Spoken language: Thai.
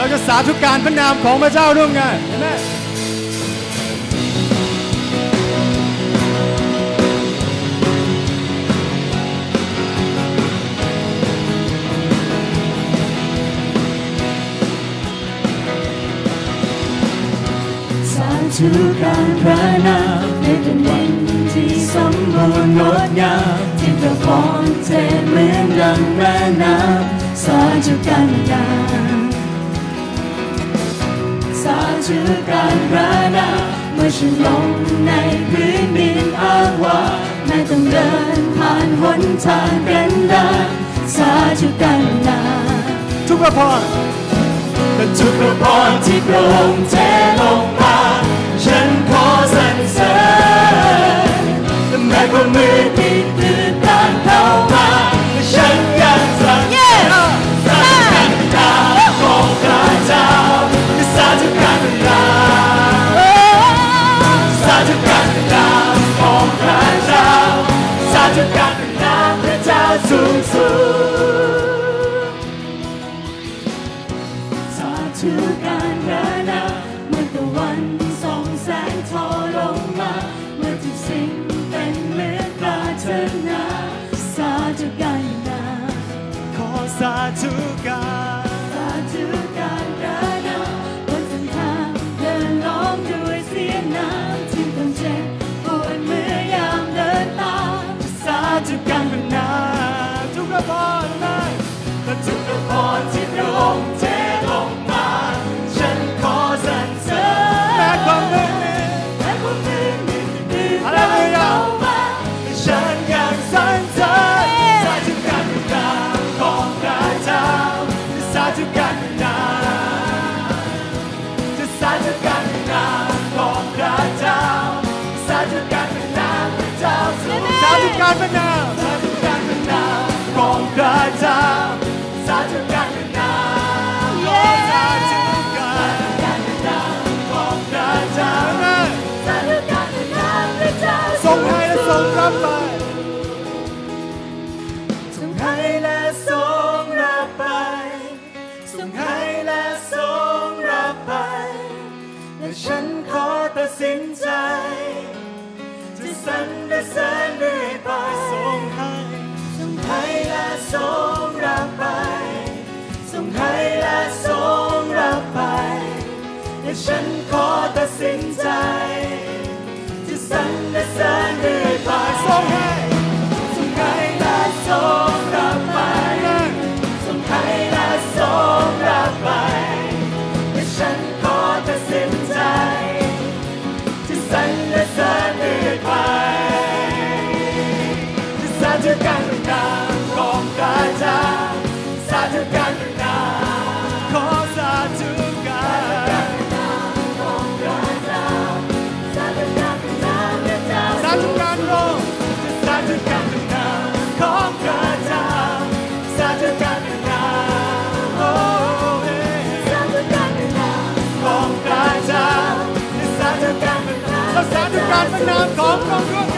เราจะสาธุการพระนามของพระเจ้าร่วมกันเห็นไหมสาธุการพระนามในเป็นวันที่สมบูรณ์งดงามที่พระพรเทเหมือนดังแม่น้ำสาธุการนาม สาธุการพระนามเมื่อฉันลงในพื้นดินอ้างว่างแม้ต้องเดินผ่านหนทางกันดารสาธุการนามทุกพระพรแต่ทุกพระพรที่พระองค์เท สาธุการดาของพระเจ้าสาธุการ การพระนามสาธุการพระนามของพระเจ้าสาธุการพระนามขอสาธุการการพระนามของพระเจ้าสาธุการพระนามพระเจ้าทรงให้และทรงรับไปทรงให้และทรงรับไปทรงให้และทรงรับไปและฉันขอตัดสินใจจะสร ให้ฉันขอตัดสินใจ การเป็นนามของกองทัพ